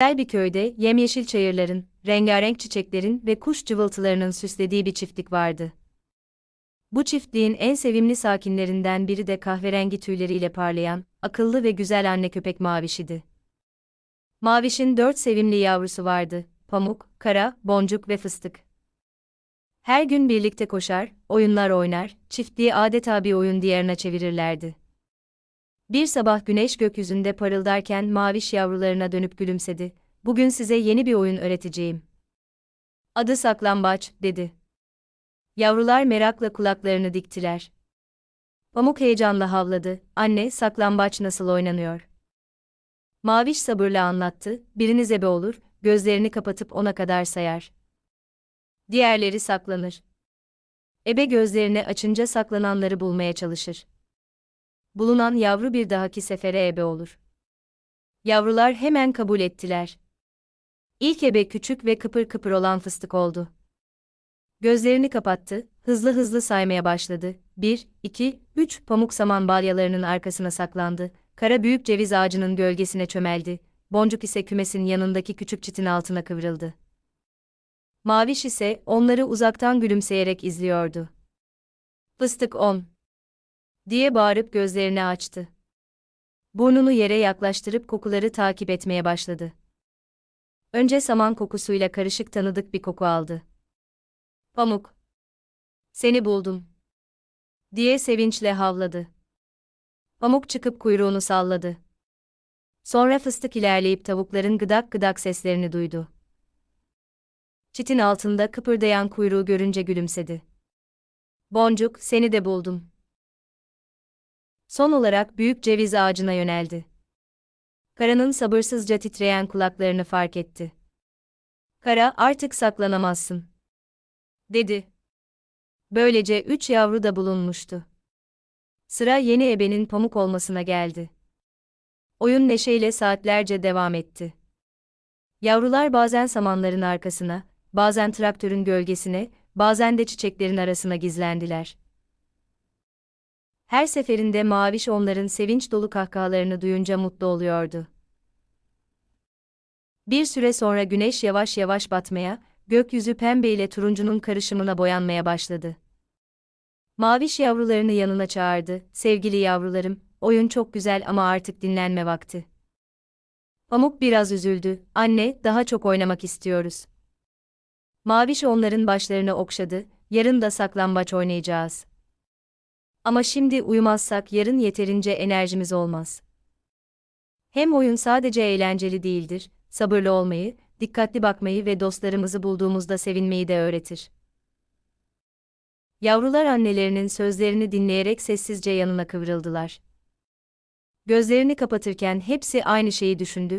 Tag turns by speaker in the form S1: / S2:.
S1: Güzel bir köyde yemyeşil çayırların, rengarenk çiçeklerin ve kuş cıvıltılarının süslediği bir çiftlik vardı. Bu çiftliğin en sevimli sakinlerinden biri de kahverengi tüyleriyle parlayan, akıllı ve güzel anne köpek Maviş idi. Maviş'in dört sevimli yavrusu vardı, Pamuk, Kara, Boncuk ve Fıstık. Her gün birlikte koşar, oyunlar oynar, çiftliği adeta bir oyun diyarına çevirirlerdi. Bir sabah güneş gökyüzünde parıldarken Maviş yavrularına dönüp gülümsedi. Bugün size yeni bir oyun öğreteceğim. Adı saklambaç, dedi. Yavrular merakla kulaklarını diktiler. Pamuk heyecanla havladı. Anne, saklambaç nasıl oynanıyor? Maviş sabırla anlattı. Biriniz ebe olur, gözlerini kapatıp ona kadar sayar. Diğerleri saklanır. Ebe gözlerini açınca saklananları bulmaya çalışır. Bulunan yavru bir dahaki sefere ebe olur. Yavrular hemen kabul ettiler. İlk ebe küçük ve kıpır kıpır olan fıstık oldu. Gözlerini kapattı, hızlı hızlı saymaya başladı. 1, 2, 3 pamuk saman balyalarının arkasına saklandı. Kara büyük ceviz ağacının gölgesine çömeldi. Boncuk ise kümesin yanındaki küçük çitin altına kıvrıldı. Maviş ise onları uzaktan gülümseyerek izliyordu. Fıstık 10 diye bağırıp gözlerini açtı. Burnunu yere yaklaştırıp kokuları takip etmeye başladı. Önce saman kokusuyla karışık tanıdık bir koku aldı. Pamuk. Seni buldum. Diye sevinçle havladı. Pamuk çıkıp kuyruğunu salladı. Sonra fıstık ilerleyip tavukların gıdak gıdak seslerini duydu. Çitin altında kıpırdayan kuyruğu görünce gülümsedi. Boncuk, seni de buldum. Son olarak büyük ceviz ağacına yöneldi. Kara'nın sabırsızca titreyen kulaklarını fark etti. Kara, artık saklanamazsın. Dedi. Böylece üç yavru da bulunmuştu. Sıra yeni ebenin pamuk olmasına geldi. Oyun neşeyle saatlerce devam etti. Yavrular bazen samanların arkasına, bazen traktörün gölgesine, bazen de çiçeklerin arasına gizlendiler. Her seferinde Maviş onların sevinç dolu kahkahalarını duyunca mutlu oluyordu. Bir süre sonra güneş yavaş yavaş batmaya, gökyüzü pembe ile turuncunun karışımına boyanmaya başladı. Maviş yavrularını yanına çağırdı. Sevgili yavrularım, oyun çok güzel ama artık dinlenme vakti. Pamuk biraz üzüldü. Anne, daha çok oynamak istiyoruz. Maviş onların başlarını okşadı. Yarın da saklambaç oynayacağız. Ama şimdi uyumazsak yarın yeterince enerjimiz olmaz. Hem oyun sadece eğlenceli değildir, sabırlı olmayı, dikkatli bakmayı ve dostlarımızı bulduğumuzda sevinmeyi de öğretir. Yavrular annelerinin sözlerini dinleyerek sessizce yanına kıvrıldılar. Gözlerini kapatırken hepsi aynı şeyi düşündü,